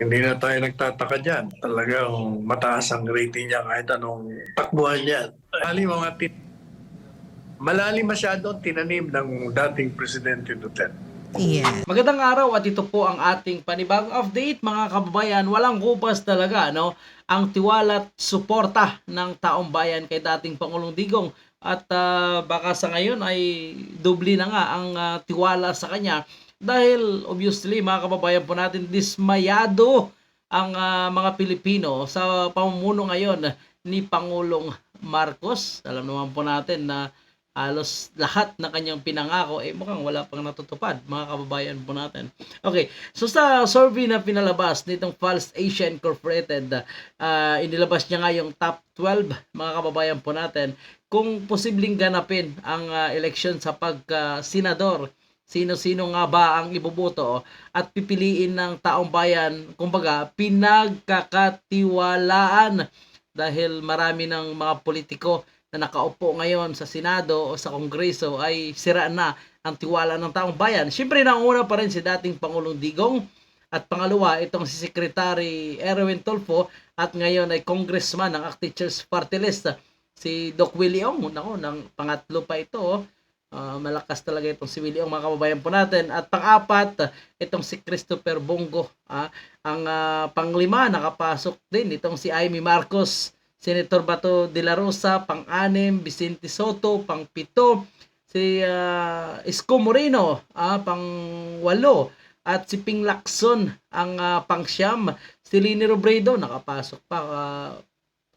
Hindi na tayo nagtataka dyan. Talagang mataas ang rating niya kahit anong takbuhan niya. Malalim mga tin Malalim masyado ang tinanim ng dating Presidente Duterte. Yeah. Magandang araw at ito po ang ating panibagong update mga kababayan. Walang kupas talaga no ang tiwala at suporta ng taong bayan kay dating Pangulong Digong at ah, baka sa ngayon ay doble na nga ang ah, tiwala sa kanya dahil obviously mga kababayan po natin dismayado ang ah, mga Pilipino sa pamumuno ngayon ni Pangulong Marcos. Alam naman po natin na halos lahat na kanyang pinangako eh mukhang wala pang natutupad mga kababayan po natin. Okay, so sa survey na pinalabas nitong False Asia Incorporated, ah, inilabas niya nga yung top 12 mga kababayan po natin kung posibleng ganapin ang ah, election sa pagka-senador. Sino-sino nga ba ang iboboto at pipiliin ng taong bayan, kumbaga, pinagkakatiwalaan dahil marami ng mga politiko na nakaupo ngayon sa Senado o sa Kongreso ay sira na ang tiwala ng taong bayan. Siyempre, nauna pa rin si dating Pangulong Digong at pangalawa, itong si Secretary Erwin Tolfo at ngayon ay congressman ng Active Teachers Party List, si Doc Willie Ong. Nako, ng pangatlo pa ito. Ah, malakas talaga itong si Willie Ong, mga kababayan po natin. At pang-apat, itong si Christopher Bongo. ah. ang ah, panglima, nakapasok din itong si Amy Marcos. Senator Bato de la Rosa, pang-anim, Vicente Soto, pang-pito, si ah, Isko Moreno, ah, pang-walo, at si Ping Lacson, ang ah, pang-siyam, si Lini Robredo, nakapasok pa. ah,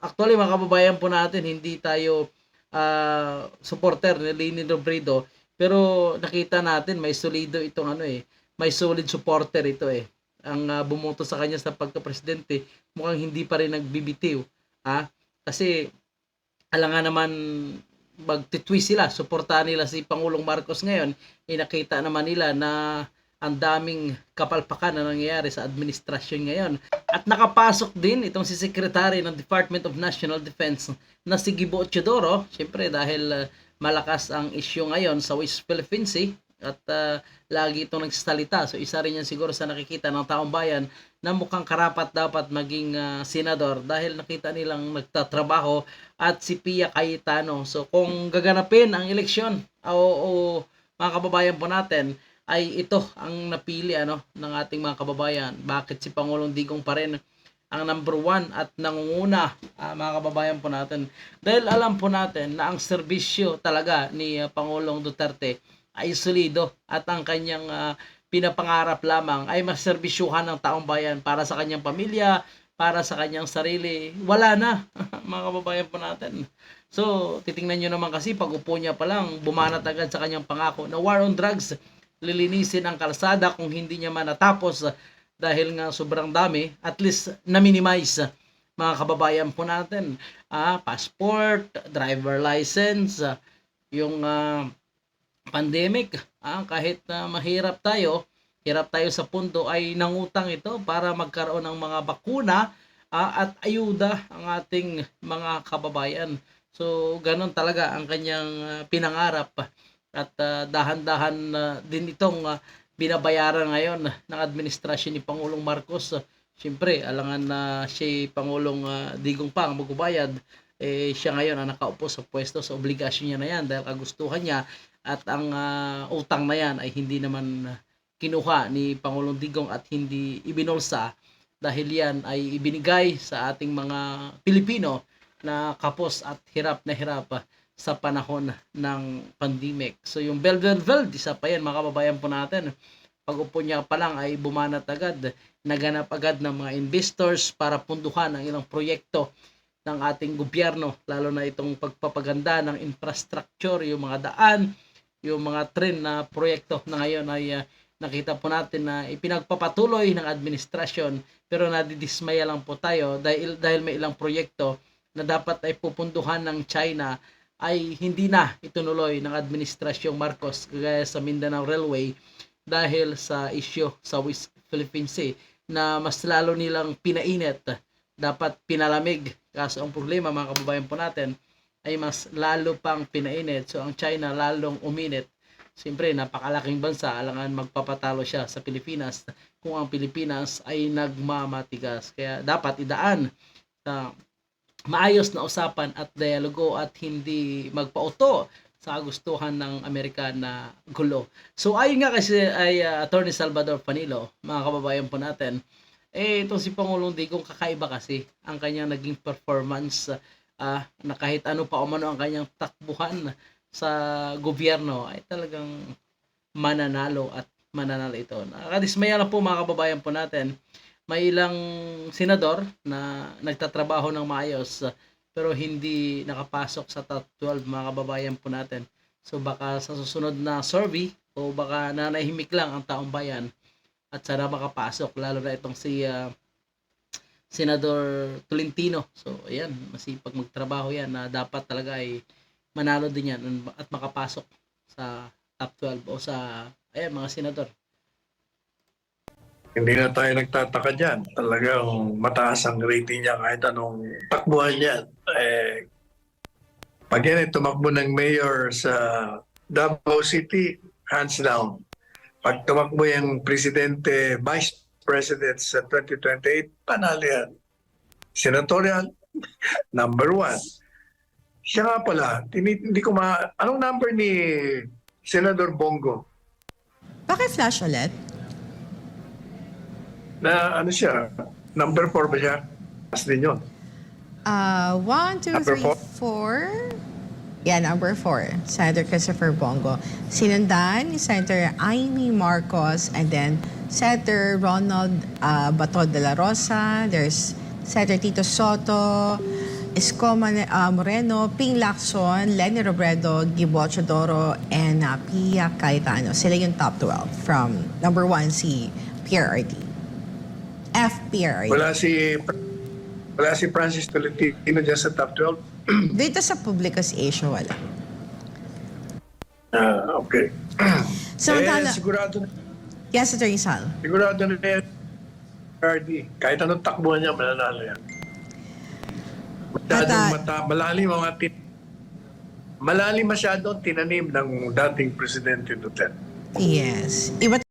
actually, mga kababayan po natin, hindi tayo ah, supporter ni Lini Robredo, pero nakita natin, may solido itong ano eh, may solid supporter ito eh. Ang ah, bumoto sa kanya sa pagka-presidente, mukhang hindi pa rin nagbibitiw. Ah, kasi alam nga naman magtitwist sila, suportahan nila si Pangulong Marcos ngayon, eh nakita naman nila na ang daming kapalpakan na nangyayari sa administrasyon ngayon. At nakapasok din itong si Secretary ng Department of National Defense na si Gibo Teodoro, syempre dahil uh, malakas ang issue ngayon sa West Philippine Sea at uh, lagi itong nagsasalita. So isa rin yan siguro sa nakikita ng taong bayan na mukhang karapat dapat maging uh, senador dahil nakita nilang nagtatrabaho at si Pia Cayetano. So kung gaganapin ang eleksyon o, o mga kababayan po natin ay ito ang napili ano ng ating mga kababayan. Bakit si Pangulong Digong pa rin ang number one at nangunguna ah, mga kababayan po natin. Dahil alam po natin na ang serbisyo talaga ni ah, Pangulong Duterte ay solido at ang kanyang ah, pinapangarap lamang ay maserbisyuhan ng taong bayan para sa kanyang pamilya, para sa kanyang sarili. Wala na mga kababayan po natin. So, titingnan nyo naman kasi pag upo niya pa lang, bumanat agad sa kanyang pangako na war on drugs, lilinisin ang kalsada kung hindi niya man natapos ah, dahil nga sobrang dami, at least na-minimize mga kababayan po natin. Ah, passport, driver license, ah, yung ah, pandemic, ah, kahit na mahirap tayo, hirap tayo sa pundo ay nangutang ito para magkaroon ng mga bakuna ah, at ayuda ang ating mga kababayan. So, ganun talaga ang kanyang ah, pinangarap at ah, dahan-dahan na din itong ah, binabayaran ngayon ng administrasyon ni Pangulong Marcos. Siyempre, alangan na si Pangulong ah, Digong pa ang magbabayad. Eh, siya ngayon ang nakaupo sa pwesto sa obligasyon niya na yan dahil kagustuhan niya at ang ah, utang na yan ay hindi naman kinuha ni Pangulong Digong at hindi ibinulsa dahil yan ay ibinigay sa ating mga Pilipino na kapos at hirap na hirap ah, sa panahon ng pandemic. So yung Belvelvel, isa pa yan mga kababayan po natin. Pag upo niya pa lang ay bumanat agad, naganap agad ng mga investors para punduhan ang ilang proyekto ng ating gobyerno, lalo na itong pagpapaganda ng infrastructure, yung mga daan, yung mga train na proyekto na ngayon ay ah, nakita po natin na ipinagpapatuloy ng administrasyon pero nadidismaya lang po tayo dahil, dahil may ilang proyekto na dapat ay pupunduhan ng China ay hindi na itunuloy ng administrasyong Marcos kagaya sa Mindanao Railway dahil sa isyo sa West Philippine Sea na mas lalo nilang pinainit. Dapat pinalamig. Kaso ang problema mga kababayan po natin ay mas lalo pang pinainit. So ang China lalong uminit. Siyempre, napakalaking bansa, alangan magpapatalo siya sa Pilipinas kung ang Pilipinas ay nagmamatigas. Kaya dapat idaan sa maayos na usapan at dialogo at hindi magpauto sa gustuhan ng Amerika na gulo. So ayon nga kasi ay uh, Attorney Salvador Panilo, mga kababayan po natin, eh itong si Pangulong Digong kakaiba kasi ang kanyang naging performance ah, na kahit ano pa umano ang kanyang takbuhan sa gobyerno ay talagang mananalo at mananalo ito. Nakakadismaya lang po mga kababayan po natin. May ilang senador na nagtatrabaho ng maayos pero hindi nakapasok sa top 12 mga kababayan po natin. So baka sa susunod na survey o baka nanahimik lang ang taong bayan at sana makapasok lalo na itong si ah, Senador Tolentino. So ayan, masipag magtrabaho yan na dapat talaga ay manalo din yan at makapasok sa top 12 o sa ayan, mga senador. Hindi na tayo nagtataka dyan. Talagang mataas ang rating niya kahit anong takbuhan niya. Eh, pag yan ay tumakbo ng mayor sa Davao City, hands down. Pag tumakbo yung presidente, vice president sa 2028, panalo yan. Senatorial, number one. Siya nga pala, hindi ko ma... Anong number ni Senador Bongo? Paki-flash ulit. Na ano siya? Number four ba siya? Mas din yun. Uh, one, two, Number three, four? four. Yeah, number four. Senator Christopher Bongo. Sinundan ni Senator Amy Marcos and then Senator Ronald uh, Bato de la Rosa. There's Senator Tito Soto, Escoma uh, Moreno, Ping Lacson, Lenny Robredo, Gibo Chodoro, and uh, Pia Cayetano. Sila yung top 12 from number one si PRRD. FPRRD. Wala si wala si Francis Tolentino dyan sa top 12. Dito sa Publicus Asia, wala. Ah, okay. Samantala, eh, sigurado na, yes, Attorney Sal. sigurado na yan. RD. Kahit anong takbuhan niya, mananalo yan. Masyadong Tata- mata, malalim ang atin. Malalim masyado ang tinanim ng dating Presidente Duterte. Yes. Iba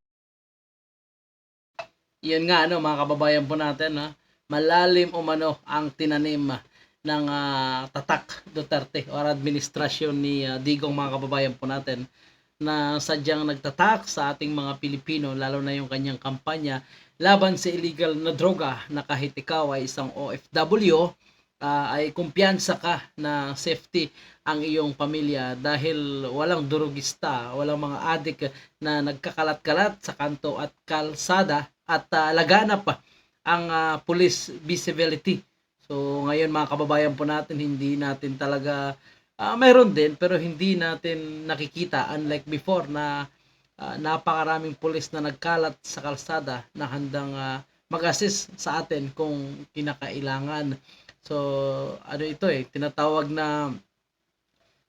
Yun nga ano mga kababayan po natin ha, malalim umano ang tinanim ng ah, tatak Duterte or administrasyon ni ah, Digong mga kababayan po natin na sadyang nagtatak sa ating mga Pilipino lalo na yung kanyang kampanya laban sa illegal na droga na kahit ikaw ay isang OFW ah, ay kumpiyansa ka na safety ang iyong pamilya dahil walang durugista, walang mga adik na nagkakalat-kalat sa kanto at kalsada at ah, laganap pa ang ah, police visibility. So ngayon mga kababayan po natin hindi natin talaga ah, mayroon din pero hindi natin nakikita unlike before na ah, napakaraming pulis na nagkalat sa kalsada na handang ah, mag-assist sa atin kung kinakailangan. So ano ito eh tinatawag na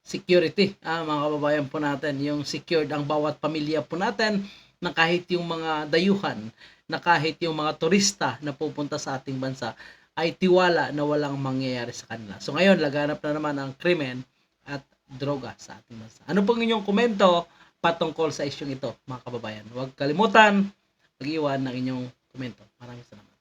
security ah, mga kababayan po natin yung secured ang bawat pamilya po natin na kahit yung mga dayuhan na kahit yung mga turista na pupunta sa ating bansa ay tiwala na walang mangyayari sa kanila. So ngayon, laganap na naman ang krimen at droga sa ating bansa. Ano pong inyong komento patungkol sa isyong ito, mga kababayan? Huwag kalimutan mag-iwan ng inyong komento. Maraming salamat.